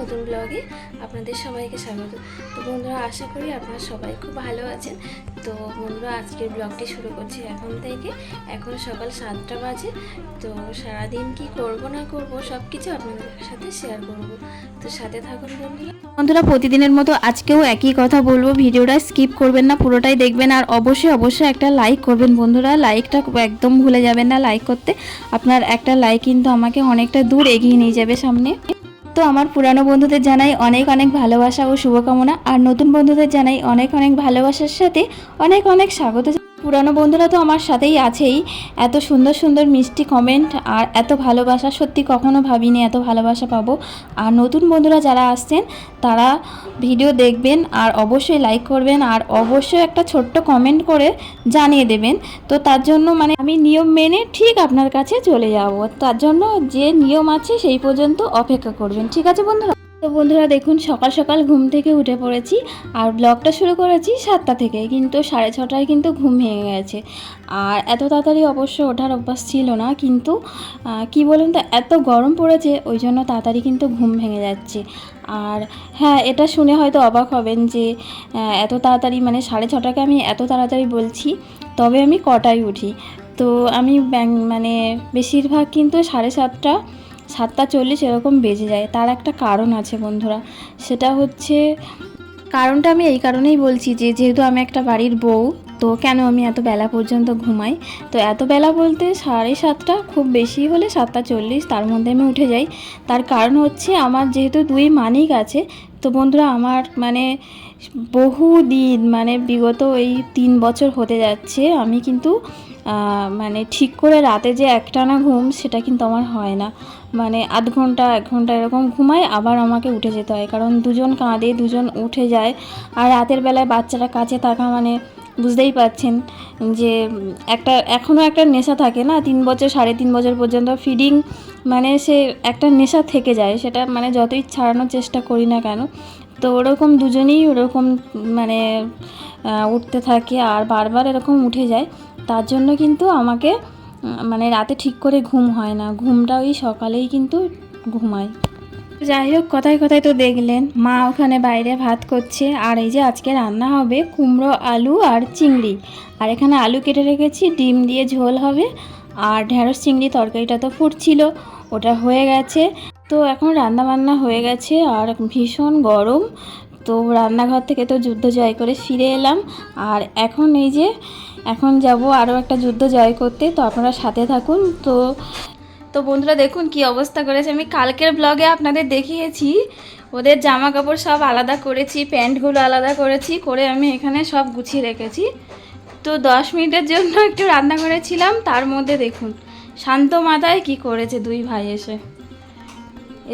নতুন ব্লগে আপনাদের সবাইকে স্বাগত। তো বন্ধুরা, আশা করি আপনারা সবাই খুব ভালো আছেন। তো বন্ধুরা, আজকের ব্লগটি শুরু করছি এখন থেকে। এখন সকাল সাতটা বাজে। তো সারাদিন কি করব না করব সব কিছু আপনাদের সাথে শেয়ার করব। তো সাথে থাকুন বন্ধুরা। বন্ধুরা, প্রতিদিনের মতো আজকেও একই কথা বলব। ভিডিওটা স্কিপ করবেন না, পুরোটাই দেখবেন। আর অবশ্যই অবশ্যই একটা লাইক করবেন বন্ধুরা। লাইকটা একদম ভুলে যাবেন না লাইক করতে। আপনার একটা লাইক কিন্তু আমাকে অনেকটা দূর এগিয়ে নিয়ে যাবে সামনে। তো আমার পুরানো বন্ধুদের জানাই অনেক অনেক ভালোবাসা ও শুভকামনা। আর নতুন বন্ধুদের জানাই অনেক অনেক ভালোবাসার সাথে অনেক অনেক স্বাগত। পুরানো বন্ধুরা তো আমার সাথেই আছেই। এত সুন্দর সুন্দর মিষ্টি কমেন্ট আর এত ভালোবাসা সত্যি কখনো ভাবিনি এত ভালোবাসা পাবো। আর নতুন বন্ধুরা যারা আসছেন, তারা ভিডিও দেখবেন আর অবশ্যই লাইক করবেন আর অবশ্যই একটা ছোট্ট কমেন্ট করে জানিয়ে দেবেন। তো তার জন্য মানে আমি নিয়ম মেনে ঠিক আপনার কাছে চলে যাব। তার জন্য যে নিয়ম আছে সেই পর্যন্ত অপেক্ষা করবেন। ঠিক আছে বন্ধুরা? তো বন্ধুরা দেখুন, সকাল সকাল ঘুম থেকে উঠে পড়েছি আর ব্লগটা শুরু করেছি সাতটা থেকে, কিন্তু সাড়ে ছটায় কিন্তু ঘুম ভেঙে গেছে। আর এত তাড়াতাড়ি অবশ্য ওঠার অভ্যাস ছিল না, কিন্তু কি বলুন তো, এত গরম পড়েছে, ওই জন্য তাড়াতাড়ি কিন্তু ঘুম ভেঙে যাচ্ছে। আর হ্যাঁ এটা শুনে হয়তো অবাক হবেন যে এত তাড়াতাড়ি মানে সাড়ে ছটাকে আমি এত তাড়াতাড়ি বলছি, তবে আমি কটায় উঠি? তো আমি ব্যাং- মানে বেশিরভাগ কিন্তু সাড়ে সাতটা সাতটা চল্লিশ এরকম বেজে যায়। তার একটা কারণ আছে বন্ধুরা। সেটা হচ্ছে, কারণটা আমি এই কারণেই বলছি যে, যেহেতু আমি একটা বাড়ির বউ, তো কেন আমি এত বেলা পর্যন্ত ঘুমাই? তো এত বেলা বলতে সাড়ে সাতটা, খুব বেশি হলে সাতটা চল্লিশ, তার মধ্যে আমি উঠে যাই। তার কারণ হচ্ছে, আমার যেহেতু দুই মানিক আছে, তো বন্ধুরা আমার মানে বহু দিন মানে বিগত এই তিন বছর হতে যাচ্ছে, আমি কিন্তু মানে ঠিক করে রাতে যে একটানা ঘুম, সেটা কিন্তু আমার হয় না। মানে আধ ঘণ্টা, এক ঘণ্টা এরকম ঘুমাই, আবার আমাকে উঠে যেতে হয়। কারণ দুজন কাঁদে, দুজন উঠে যায়। আর রাতের বেলায় বাচ্চারা কাছে থাকা মানে বুঝতেই পাচ্ছেন যে, একটা এখনও একটা নেশা থাকে না? তিন বছর, সাড়ে তিন বছর পর্যন্ত ফিডিং মানে সে একটা নেশা থেকে যায়। সেটা মানে যতই ছাড়ানোর চেষ্টা করি না কেন তো ওরকম দুজনেই ওরকম মানে উঠতে থাকে আর বারবার এরকম উঠে যায়। তার জন্য কিন্তু আমাকে মানে রাতে ঠিক করে ঘুম হয় না। ঘুমটা ওই সকালেই কিন্তু ঘুমায়। যাই হোক, কথায় কথায় তো দেখলেন, মা ওখানে বাইরে ভাত করছে। আর এই যে আজকে রান্না হবে কুমড়ো, আলু আর চিংড়ি। আর এখানে আলু কেটে রেখেছি, ডিম দিয়ে ঝোল হবে। আর ঢেঁড়স, চিংড়ি তরকারিটা তো ফুটছিল, ওটা হয়ে গেছে। তো এখন রান্না বান্না হয়ে গেছে আর ভীষণ গরম। তো রান্নাঘর থেকে তো যুদ্ধ জয় করে ফিরে এলাম। আর এখন এই যে, এখন যাব আরও একটা যুদ্ধ জয় করতে। তো আপনারা সাথে থাকুন। তো তো বন্ধুরা দেখুন কি অবস্থা করেছে। আমি কালকের ব্লগে আপনাদের দেখিয়েছি। ওদের জামা কাপড় সব আলাদা করেছি, প্যান্টগুলো আলাদা করেছি, করে আমি এখানে সব গুছিয়ে রেখেছি। তো দশ মিনিটের জন্য একটু রান্না করেছিলাম। তার মধ্যে দেখুন, শান্ত মাথায় কি করেছে দুই ভাই এসে।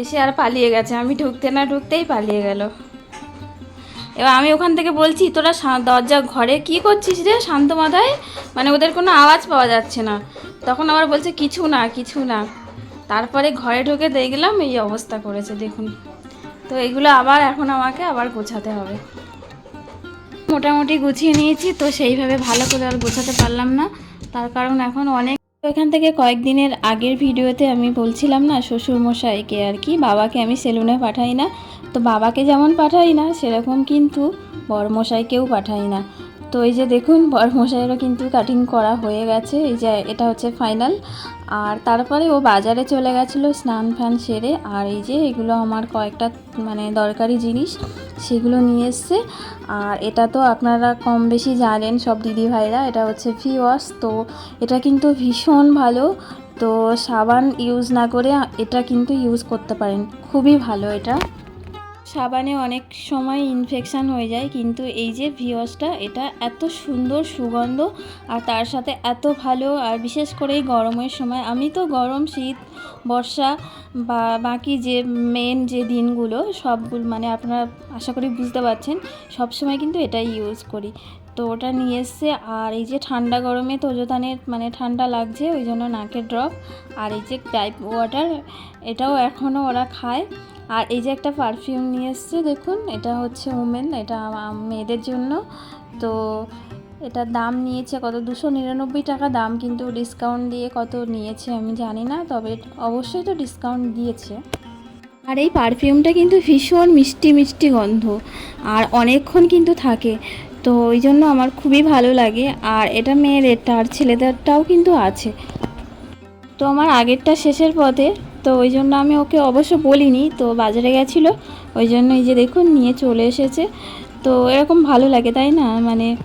এসে আর পালিয়ে গেছে। আমি ঢুকতে না ঢুকতেই পালিয়ে গেল। এবার আমি ওখান থেকে বলছি, তোরা দরজা ঘরে কি করছিস রে শান্ত মাথায়? মানে ওদের কোনো আওয়াজ পাওয়া যাচ্ছে না। তখন আবার বলছে, কিছু না কিছু না। তারপরে ঘরে ঢুকে দেখলাম এই অবস্থা করেছে, দেখুন। তো এগুলো আবার এখন আমাকে আবার গোছাতে হবে। মোটামুটি গুছিয়ে নিয়েছি, তো সেইভাবে ভালো করে আর গোছাতে পারলাম না। তার কারণ এখন অনেক এখান থেকে কয়েকদিনের আগের ভিডিওতে আমি বলছিলাম না, শ্বশুরমশাইকে আর কি, বাবাকে আমি সেলুনে পাঠাই না। তো বাবাকে যেমন পাঠাই না, সেরকম কিন্তু বড়মশাইকেও পাঠাই না। তো এই যে দেখুন বড়মশাইয়েরও কিন্তু কাটিং করা হয়ে গেছে। এই যে এটা হচ্ছে ফাইনাল আর তারপরে ও বাজারে চলে গেছিল স্নান ফ্যান সেরে। আর এই যে এগুলো আমার কয়েকটা মানে দরকারি জিনিস, সেগুলো নিয়ে এসছে। আর এটা তো আপনারা কম বেশি জানেন সব দিদি ভাইরা এটা হচ্ছে ফি ওয়াশ তো এটা কিন্তু ভীষণ ভালো। তো সাবান ইউজ না করে এটা কিন্তু ইউজ করতে পারেন। খুবই ভালো এটা। সাবানে অনেক সময় ইনফেকশান হয়ে যায়, কিন্তু এই যে ভিওসটা, এটা এত সুন্দর সুগন্ধ আর তার সাথে এত ভালো। আর বিশেষ করে এই গরমের সময়, আমি তো গরম শীত, বর্ষা বা বাকি যে মেন যে দিনগুলো, সবগুলো মানে আপনারা আশা করি বুঝতে পারছেন, সব সময় কিন্তু এটাই ইউজ করি। তো ওটা নিয়ে এসছে, আর এই যে ঠান্ডা গরমে তোজোতানের মানে ঠান্ডা লাগছে, ওই জন্য নাকের ড্রপ আর এই যে টাইপ ওয়াটার এটাও এখনও ওরা খায়। আর এই যে একটা পারফিউম নিয়ে এসছে, দেখুন, এটা হচ্ছে উমেন এটা মেয়েদের জন্য। তো এটা দাম নিয়েছে কত? দুশো নিরানব্বই টাকা দাম, কিন্তু ডিসকাউন্ট দিয়ে কত নিয়েছে আমি জানি না, তবে অবশ্যই তো ডিসকাউন্ট দিয়েছে। আর এই পারফিউমটা কিন্তু ভীষণ মিষ্টি মিষ্টি গন্ধ, আর অনেকক্ষণ কিন্তু থাকে। তো ওই জন্য আমার খুবই ভালো লাগে, আর এটা মেয়েদেরটা আর ছেলেদেরটাও কিন্তু আছে। তো আমার আগেরটা শেষের পথে তো ওই জন্য আমি ওকে অবশ্য বলিনি, তো বাজারে গেছিল, ওই জন্য এই যে দেখুন নিয়ে চলে এসেছে। তো এরকম ভালো লাগে, তাই না? মানে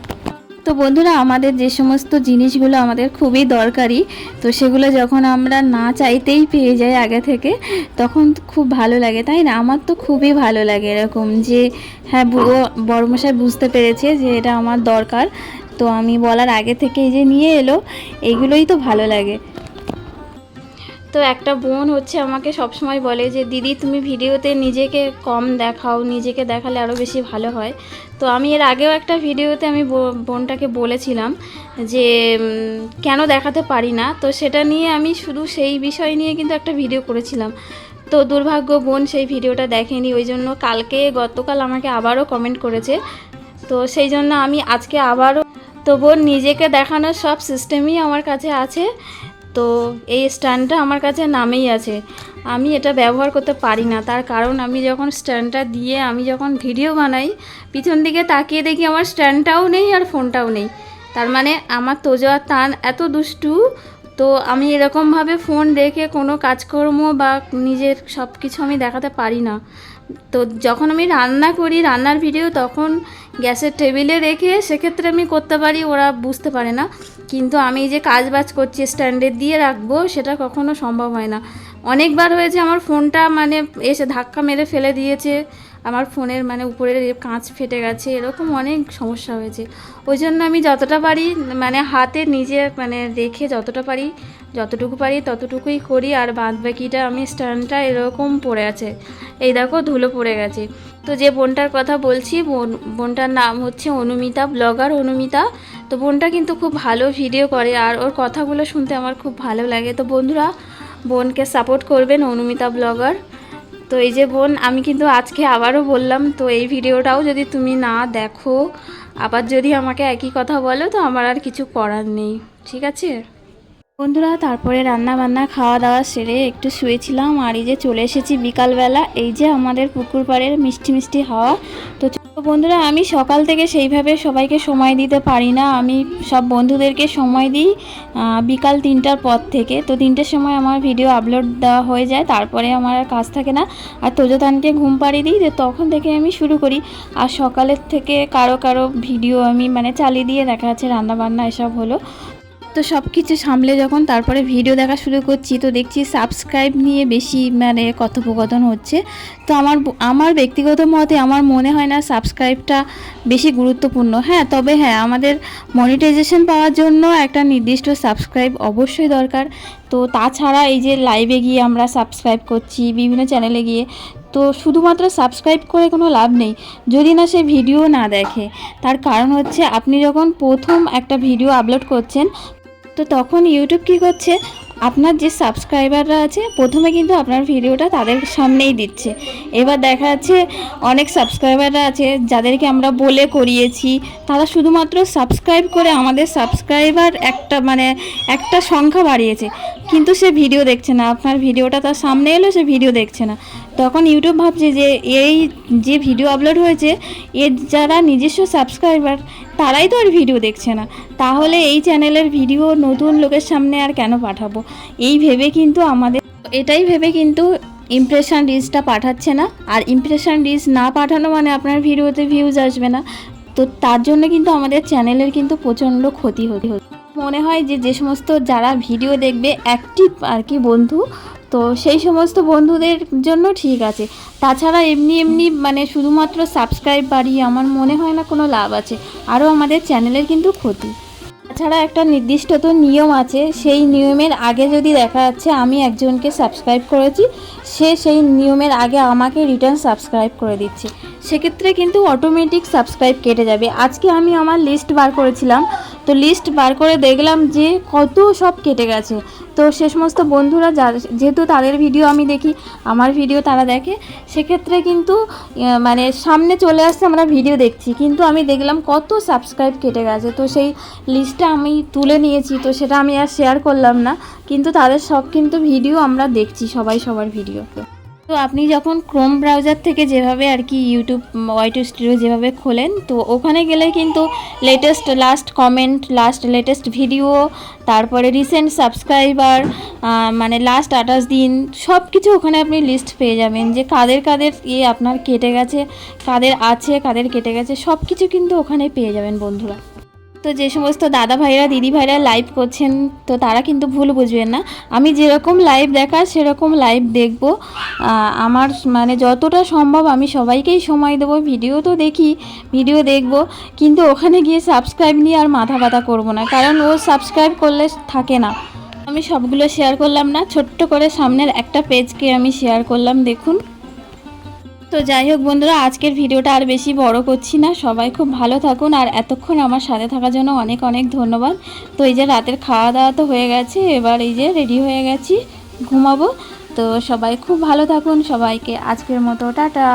তো বন্ধুরা, আমাদের যে সমস্ত জিনিসগুলো আমাদের খুবই দরকারি, তো সেগুলো যখন আমরা না চাইতেই পেয়ে যাই আগে থেকে, তখন খুব ভালো লাগে, তাই না? আমার তো খুবই ভালো লাগে এরকম যে হ্যাঁ বু- ও বড়মশাই বুঝতে পেরেছে যে এটা আমার দরকার, তো আমি বলার আগে থেকে এই যে নিয়ে এলো, এগুলোই তো ভালো লাগে। তো একটা বোন হচ্ছে আমাকে সবসময় বলে যে, দিদি, তুমি ভিডিওতে নিজেকে কম দেখাও, নিজেকে দেখালে আরও বেশি ভালো হয়। তো আমি এর আগেও একটা ভিডিওতে আমি বোনটাকে বলেছিলাম যে কেন দেখাতে পারি না? তো সেটা নিয়ে আমি শুধু সেই বিষয় নিয়ে কিন্তু একটা ভিডিও করেছিলাম। তো দুর্ভাগ্য বোন সেই ভিডিওটা দেখেনি, ওই জন্য কালকে গতকাল আমাকে আবারও কমেন্ট করেছে। তো সেই জন্য আমি আজকে আবারও, তো বোন নিজেকে দেখানোর সব সিস্টেমই আমার কাছে আছে। তো এই স্ট্যান্ডটা আমার কাছে নামেই আছে। আমি এটা ব্যবহার করতে পারি না। তার কারণ আমি যখন স্ট্যান্ডটা দিয়ে আমি যখন ভিডিও বানাই, পিছন দিকে তাকিয়ে দেখি আমার স্ট্যান্ডটাও নেই আর ফোনটাও নেই। তার মানে আমার তোজা তান এত দুষ্টু তো আমি এরকমভাবে ফোন রেখে কোনো কাজকর্ম বা নিজের সব কিছু আমি দেখাতে পারি না। তো যখন আমি রান্না করি, রান্নার ভিডিও তখন গ্যাসের টেবিলে রেখে সেক্ষেত্রে আমি করতে পারি, ওরা বুঝতে পারে না। কিন্তু আমি যে কাজ বাজ করছি স্ট্যান্ডে দিয়ে রাখব, সেটা কখনো সম্ভব হয় না। অনেকবার হয়েছে, আমার ফোনটা মানে এসে ধাক্কা মেরে ফেলে দিয়েছে। আমার ফোনের মানে উপরের কাঁচ ফেটে গেছে, এরকম অনেক সমস্যা হয়েছে। ওই জন্য আমি যতটা পারি মানে হাতে নিজে মানে রেখে যতটা পারি, যতটুকু পারি ততটুকুই করি আর বাদ বাকিটা আমি স্ট্যান্ডটা এরকম পড়ে আছে। এই দেখো ধুলো পড়ে গেছে। তো যে বোনটার কথা বলছি, বোন, বোনটার নাম হচ্ছে অনুমিতা, ব্লগার অনুমিতা। তো বোনটা কিন্তু খুব ভালো ভিডিও করে আর ওর কথাগুলো শুনতে আমার খুব ভালো লাগে। তো বন্ধুরা, বোনকে সাপোর্ট করবেন অনুমিতা ব্লগার। তো এই যে বোন, আমি কিন্তু আজকে আবারও বললাম, তো এই ভিডিওটাও যদি তুমি না দেখো, আবার যদি আমাকে একই কথা বলো, তো আমার আর কিছু করার নেই, ঠিক আছে? বন্ধুরা, তারপরে রান্না বান্না খাওয়া দাওয়া সেরে একটু শুয়েছিলাম, আর এই যে চলে এসেছি বিকালবেলা, এই যে আমাদের পুকুর পাড়ের মিষ্টি মিষ্টি হাওয়া, তো বন্ধুরা, আমি সকাল থেকে সেইভাবে সবাইকে সময় দিতে পারি না। আমি সব বন্ধুদেরকে সময় দিই বিকাল তিনটার পর থেকে। তো তিনটের সময় আমার ভিডিও আপলোড দেওয়া হয়ে যায়, তারপরে আমার আর কাজ থাকে না। আর তোজোতানকে ঘুম পাড়িয়ে দিই যে তখন থেকে আমি শুরু করি। আর সকালের থেকে কারও কারও ভিডিও আমি মানে চালিয়ে দিয়ে দেখা যাচ্ছে রান্নাবান্না এসব হলো। তো সব কিছু সামলে যখন তারপরে ভিডিও দেখা শুরু করছি, তো দেখছি সাবস্ক্রাইব নিয়ে বেশি মানে কথোপকথন হচ্ছে। তো আমার আমার ব্যক্তিগত মতে আমার মনে হয় না সাবস্ক্রাইবটা বেশি গুরুত্বপূর্ণ। হ্যাঁ তবে হ্যাঁ আমাদের মনিটাইজেশন পাওয়ার জন্য একটা নির্দিষ্ট সাবস্ক্রাইব অবশ্যই দরকার। তো তাছাড়া এই যে লাইভে গিয়ে আমরা সাবস্ক্রাইব করছি, বিভিন্ন চ্যানেলে গিয়ে, তো শুধুমাত্র সাবস্ক্রাইব করে কোনো লাভ নেই। যদি না সে ভিডিও না দেখে, তার কারণ হচ্ছে আপনি যখন প্রথম একটা ভিডিও আপলোড করছেন তো তখন ইউটিউব কী করছে? আপনার যে সাবস্ক্রাইবাররা আছে, প্রথমে কিন্তু আপনার ভিডিওটা তাদের সামনেই দিচ্ছে। এবার দেখা যাচ্ছে অনেক সাবস্ক্রাইবাররা আছে, যাদেরকে আমরা বলে করিয়েছি। তারা শুধুমাত্র সাবস্ক্রাইব করে আমাদের সাবস্ক্রাইবার একটা মানে একটা সংখ্যা বাড়িয়েছে। কিন্তু সে ভিডিও দেখছে না। আপনার ভিডিওটা তার সামনে এলো, সে ভিডিও দেখছে না। তখন ইউটিউব ভাবছে যে এই যে ভিডিও আপলোড হয়েছে, এর যারা নিজস্ব সাবস্ক্রাইবার তারাই তো আর ভিডিও দেখছে না। তাহলে এই চ্যানেলের ভিডিও নতুন লোকের সামনে আর কেন পাঠাবো? এই ভেবে কিন্তু আমাদের এটাই ভেবে কিন্তু ইমপ্রেশন রিলসটা পাঠাচ্ছে না। আর ইমপ্রেশন রিলস না পাঠানো মানে আপনার ভিডিওতে ভিউজ আসবে না। তো তার জন্য কিন্তু আমাদের চ্যানেলের কিন্তু প্রচণ্ড ক্ষতি হতে হচ্ছে। মনে হয় যে যে সমস্ত যারা ভিডিও দেখবে অ্যাক্টিভ আর কি বন্ধু তো সেই সমস্ত বন্ধুদের জন্য ঠিক আছে। তাছাড়া এমনি এমনি মানে শুধুমাত্র সাবস্ক্রাইব বাড়িয়ে আমার মনে হয় না কোনো লাভ আছে। আরও আমাদের চ্যানেলের কিন্তু ক্ষতি। তাছাড়া একটা নির্দিষ্ট তো নিয়ম আছে, সেই নিয়মের আগে যদি দেখা যাচ্ছে আমি একজনকে সাবস্ক্রাইব করেছি, সে সেই নিয়মের আগে আমাকে রিটার্ন সাবস্ক্রাইব করে দিচ্ছে। সেক্ষেত্রে কিন্তু অটোমেটিক সাবস্ক্রাইব কেটে যাবে। আজকে আমি আমার লিস্ট বার করেছিলাম তো লিস্ট বার করে দেখলাম যে কত সব কেটে গেছে। তো সে সমস্ত বন্ধুরা যেহেতু তাদের ভিডিও আমি দেখি, আমার ভিডিও তারা দেখে, সেক্ষেত্রে কিন্তু মানে সামনে চলে আসছে আমরা ভিডিও দেখছি। কিন্তু আমি দেখলাম কত সাবস্ক্রাইব কেটে গেছে। তো সেই লিস্টটা আমি তুলে নিয়েছি, তো সেটা আমি আর শেয়ার করলাম না। কিন্তু তাদের সব কিন্তু ভিডিও আমরা দেখছি, সবাই সবার ভিডিও তো আপনি যখন ক্রোম ব্রাউজার থেকে যেভাবে আর কি ইউটিউব ওয়াইটু স্টুডিও যেভাবে খোলেন, তো ওখানে গেলে কিন্তু latest last comment last latest video তারপরে রিসেন্ট সাবস্ক্রাইবার মানে লাস্ট আঠাশ দিন সব কিছু ওখানে আপনি লিস্ট পেয়ে যাবেন যে কাদের কাদের ইয়ে আপনার কেটে গেছে, কাদের আছে, কাদের কেটে গেছে সব কিছু কিন্তু ওখানে পেয়ে যাবেন বন্ধুরা। তো যে সমস্ত দাদা ভাইরা দিদি ভাইরা লাইভ করছেন, তো তারা কিন্তু ভুল বুঝবেন না। আমি যেরকম লাইভ দেখার, সেরকম লাইভ দেখব। আমার মানে যতটা সম্ভব আমি সবাইকেই সময় দেবো ভিডিও তো দেখি ভিডিও দেখব। কিন্তু ওখানে গিয়ে সাবস্ক্রাইব নিয়ে আর মাথা ব্যথা করব না, কারণ ও সাবস্ক্রাইব করলে থাকে না। আমি সবগুলো শেয়ার করলাম না, ছোট্ট করে সামনের একটা পেজকে আমি শেয়ার করলাম, দেখুন। তো যাই হোক বন্ধুরা, আজকের ভিডিওটা আর বেশি বড় করছি না। সবাই খুব ভালো থাকুন আর এতক্ষণ আমার সাথে থাকার জন্য অনেক অনেক ধন্যবাদ। তো এই যে রাতের খাওয়া দাওয়া তো হয়ে গেছে, এবার এই যে রেডি হয়ে গেছি, ঘুমাবো। তো সবাই খুব ভালো থাকুন, সবাইকে আজকের মতো, টাটা।